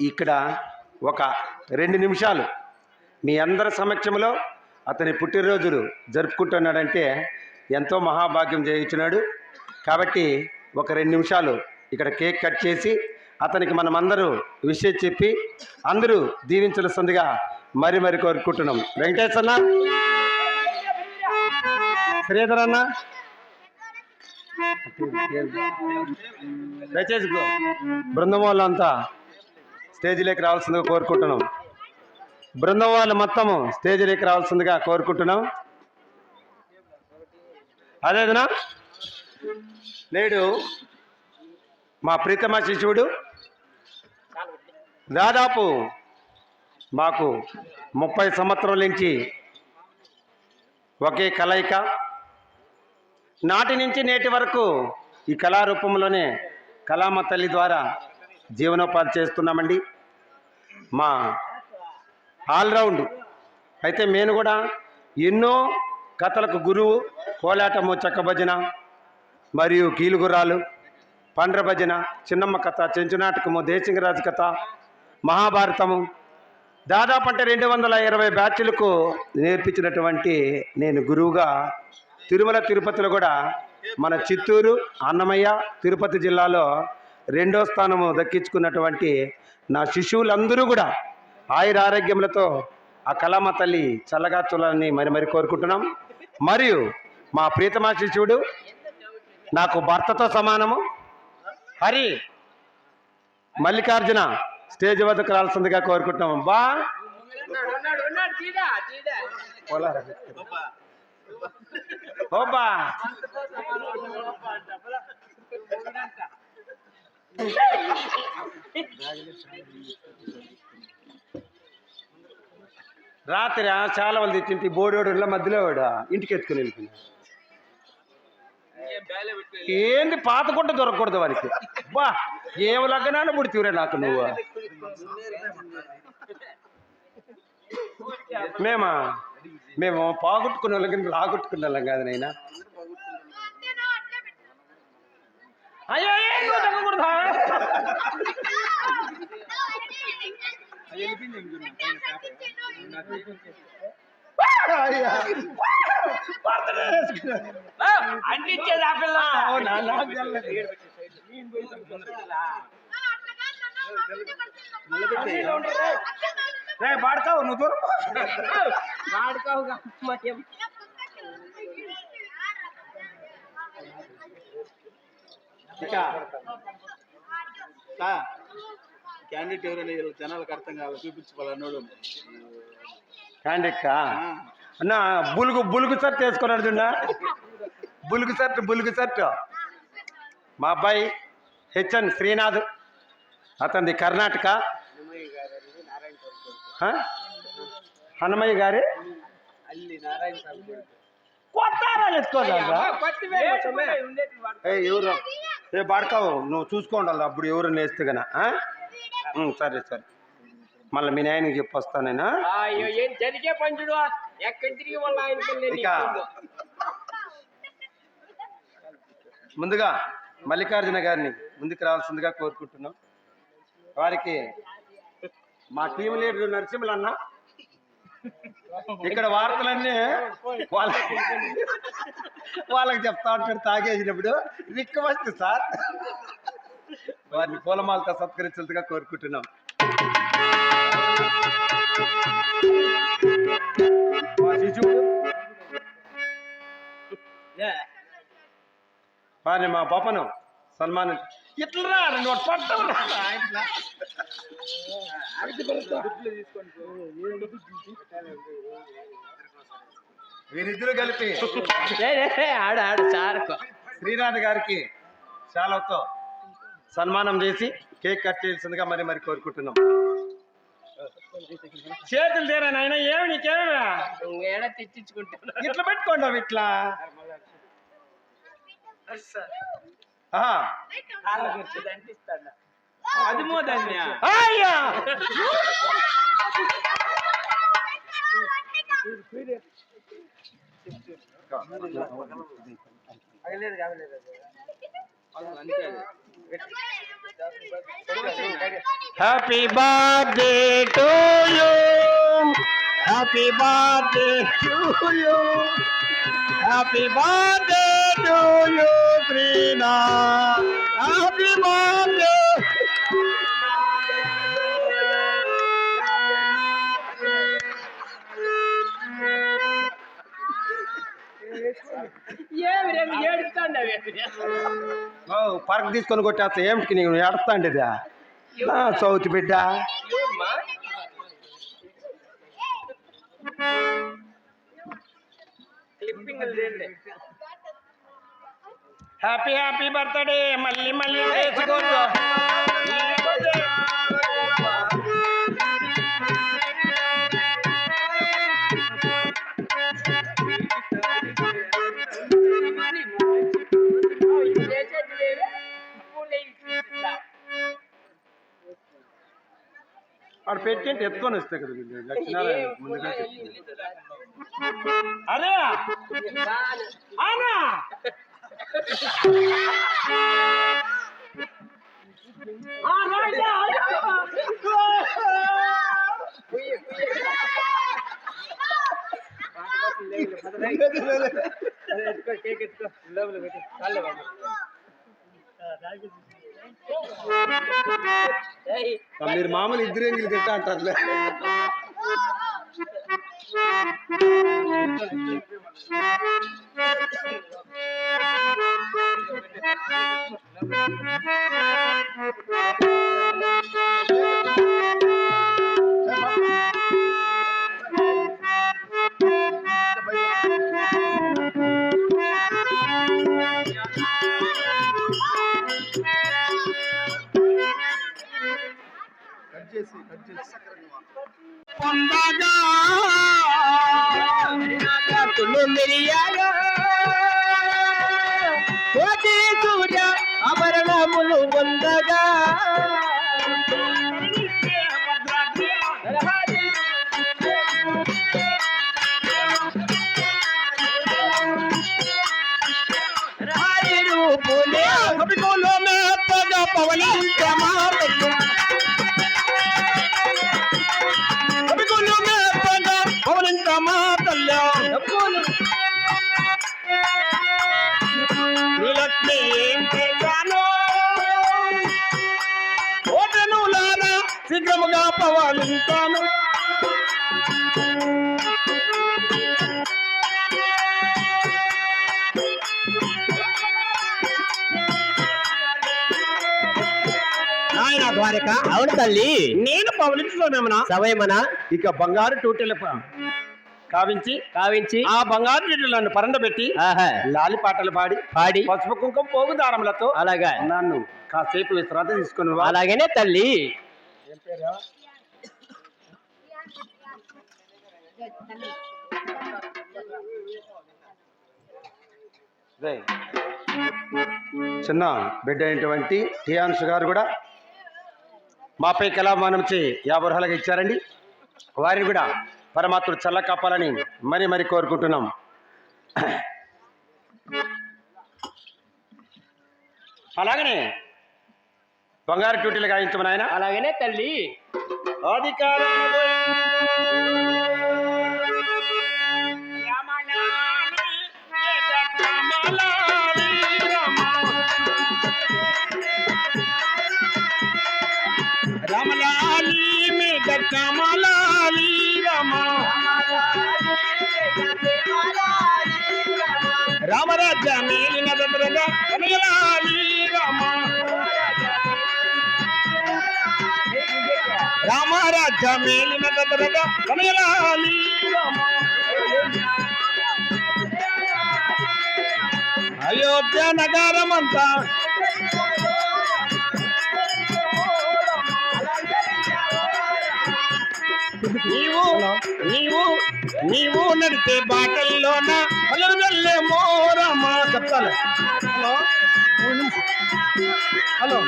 ఇక్కడ ఒక రెండు నిమిషాలు. మీ అందరి సమక్షంలో అతని పుట్టినరోజులు జరుపుకుంటున్నాడంటే ఎంతో మహాభాగ్యం చేయించినాడు. కాబట్టి ఒక రెండు నిమిషాలు ఇక్కడ కేక్ కట్ చేసి అతనికి మనమందరూ విషయం చెప్పి అందరూ దీవించవలసిందిగా మరి మరి కోరుకుంటున్నాం. వెంకటేష్ అన్న శ్రీధర్ అన్న. దయచేసి బృందం వాళ్ళంతా. స్టేజ్లోకి రావాల్సిందిగా కోరుకుంటున్నాం. బృందం వాళ్ళు మొత్తము స్టేజ్లోకి రావాల్సిందిగా కోరుకుంటున్నాం. అదేదనా నేడు మా ప్రీతమ శిశువుడు దాదాపు మాకు ముప్పై సంవత్సరాల నుంచి ఒకే కలయిక. నాటి నుంచి నేటి వరకు ఈ కళారూపంలోనే కళామ తల్లి ద్వారా జీవనోపాధి చేస్తున్నామండి. మా ఆల్రౌండ్. అయితే నేను కూడా ఎన్నో కథలకు గురువు కోలాటము చెక్క భజన మరియు కీలుగుర్రాలు పండ్ర భజన చిన్నమ్మ కథ చెంచునాటకము దేశింగరాజు కథ మహాభారతము దాదాపు అంటే రెండు వందల ఇరవై బ్యాచ్లకు నేర్పించినటువంటి నేను గురువుగా తిరుమల తిరుపతిలో కూడా మన చిత్తూరు అన్నమయ్య తిరుపతి జిల్లాలో రెండో స్థానము దక్కించుకున్నటువంటి నా శిశువులందరూ కూడా ఆయుర ఆరోగ్యములతో ఆ కళామ తల్లి చల్లగా చూడాలని మరి మరి కోరుకుంటున్నాం. మరియు మా ప్రీతమా శిశువుడు నాకు భర్తతో సమానము. హరి మల్లికార్జున స్టేజ్ వద్దకు రాల్సిందిగా కోరుకుంటున్నాం. బా. ఓబ్బా రాత్రి చాలా మంది తింటి బోడోడు మధ్యలో వాడు? ఇంటికి ఎత్తుకుని వెళ్ళిపోయినాడు ఏంది పాత గుడ్డ దొరకకూడదు వారికి బా ఏం లగ్గనాలు పుడితీవురే నాకు నువ్వు? మేమా? మేము పాగొట్టుకున్న వాళ్ళకి రాగొట్టుకున్న వాళ్ళం కాదు నైనా అయ్యో ఏం దొరకకూడదా అయ్యా. భర్తనే వేసుకున్నాడు. అంటించేది ఆ పిల్ల అవునా? నాకు తెలవదు. రే బాడకావు నువ్వు దూరం పో. వాడుకోవుగా మరి ఇక క్యాండిడేట్ ఎవరైనా జనాలకు అర్థం కావాలి? చూపించుకోవాలన్నాడు కాండిక్క అన్న బులుగు బులుగు షర్ట్ వేసుకున్నాడు చూడ బులుగు షర్ట్ బులుగు షర్ట్. మా అబ్బాయి హెచ్ఎన్ శ్రీనాథ్ అతనిది కర్ణాటక? హనుమయ్య గారి? అల్లి నారాయణ స్వామి కొత్త ఏ ఎవరు? ఏ బాడకావు నువ్వు చూసుకోండి అప్పుడు ఎవరు నేస్తే? ఉం, సరే సరే. మళ్ళీ మీ నాయనకి చెప్పి వస్తానేనా అయ్యో ఏం జరిగే పంచుడు ఎక్కడి తిరిగి వాళ్ళ ఆయనకి ఇక. ముందుగా మల్లికార్జున గారిని ముందుకు రావాల్సిందిగా కోరుకుంటున్నాం. వారికి మా టీం లీడర్ నరసింహులు అన్న ఇక్కడ వార్తలన్నీ వాళ్ళ వాళ్ళకి చెప్తా ఉంటాడు తాగేసినప్పుడు. Request sir. వారిని పూలమాలతో సత్కరించాల్సిందిగా కోరుకుంటున్నాం. మా పాపను సన్మానం ఇట్లా రెండు పట్టం ఇట్లా వీరిద్దరూ కలిపి ఆడు ఆడు చారుకో. శ్రీనాథ్ గారికి శాలతో సన్మానం చేసి కేక్ కట్ చేయాల్సిందిగా మరి మరి కోరుకుంటున్నాం. చేతులు తీరా నాయన ఏమి నీకేమే? ఏడ తెచ్చించుకుంటా ఇట్లా పెట్టుకోండి ఇట్లా. ఆహా. ಹದಿಮೂದನ್ಯ Happy birthday to you. Happy birthday to you. Happy birthday. రేపు ఏడుస్తాండవి పరకు తీసుకొని కొట్టేస్తా. ఏమిటికి నీకు? ఏడుస్తా అంటేదా చౌతి బిడ్డ. క్లిప్పింగ్ హ్యాపీ హ్యాపీ బర్త్డే మళ్ళీ మళ్ళీ చేసుకోవచ్చు వాడు పెట్టి ఎత్తుకొని వస్తే కదా వీళ్ళు. లక్షణాలు ముందుగా చెప్పి. అరే ఆనా ఆ, రాజా, ఆ, మీరు మామూలు ఇద్దరు ఎంగిలి తింటా అంటారులే కట్ सुन लो मेरी यारो ಕೋಟಿ ಸೂರ್ಯ ಆಭರಣ ಮುಲು ಬಂದಾಗ पवनी जमा ఆయన ద్వారక. అవును తల్లి. నేను పవలించుకోనేమనా సమయమన ఇక బంగారు టూటీల కావించి కావించి. ఆ బంగారు టూటీలను పరండబెట్టి ఆహా. లాలి పాటలు పాడి పాడి. పసుపు కుంకుమ పోగు దారములతో అలాగా. నన్ను కాసేపు విశ్రాంతి తీసుకుని. అలాగనే తల్లి. రేయ్. చిన్న బిడ్డ అయినటువంటి టియాన్స్ గారు కూడా మాపై కళామానం చే యాభై రూపాయలుగా ఇచ్చారండి. వారిని కూడా పరమాత్ముడు చల్ల కాపాలని మరి మరి కోరుకుంటున్నాం. అలాగనే బంగారు డ్యూటీలు గాయించమని ఆయన అలాగనే తల్లి. అధికారము రమలాలి మీద కమలాలి రమ. రామరాజ మేలిన దగ్గరగా కమలాలి అయోధ్య నగరమంతా. నీవు నీవు నీవు నడిచే బాటల్లోన వెళ్ళే మోరమ్మా. చెప్తాను hello? Hello?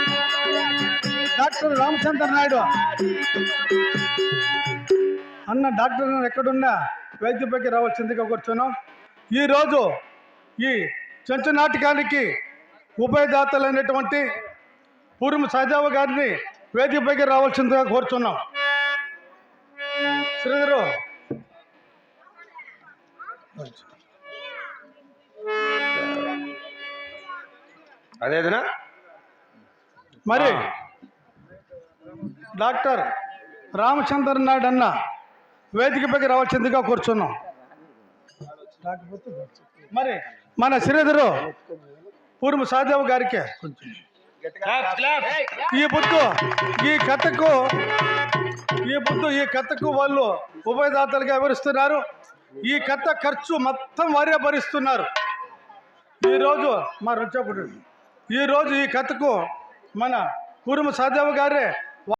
Doctor Ramachandra Naidu. అన్న డాక్టర్ ఎక్కడున్నా? వైద్యుపైకి రావాల్సిందిగా కూర్చున్నాం ఈరోజు ఈ చెంచు నాటకానికి ఉభయదాతలైనటువంటి పూర్వం సహదేవ గారిని వేదికపైకి రావాల్సిందిగా కోరుచున్నాం. శ్రీధరు. అదేదనా మరి డాక్టర్ రామచంద్ర నాయుడు అన్న వేదికపైకి రావాల్సిందిగా కూర్చున్నాం. మరి మన శ్రీధరు పూర్వ సాదేవ్ గారికే కొంచెం ఈ బుద్ధు ఈ కథకు ఈ బుద్ధు ఈ కథకు వాళ్ళు ఉభయదాతలుగా వివరిస్తున్నారు. ఈ కథ ఖర్చు మొత్తం వారే భరిస్తున్నారు. ఈరోజు మా రుచపుడు ఈరోజు ఈ కథకు మన పూర్వ సాదేవ్ గారే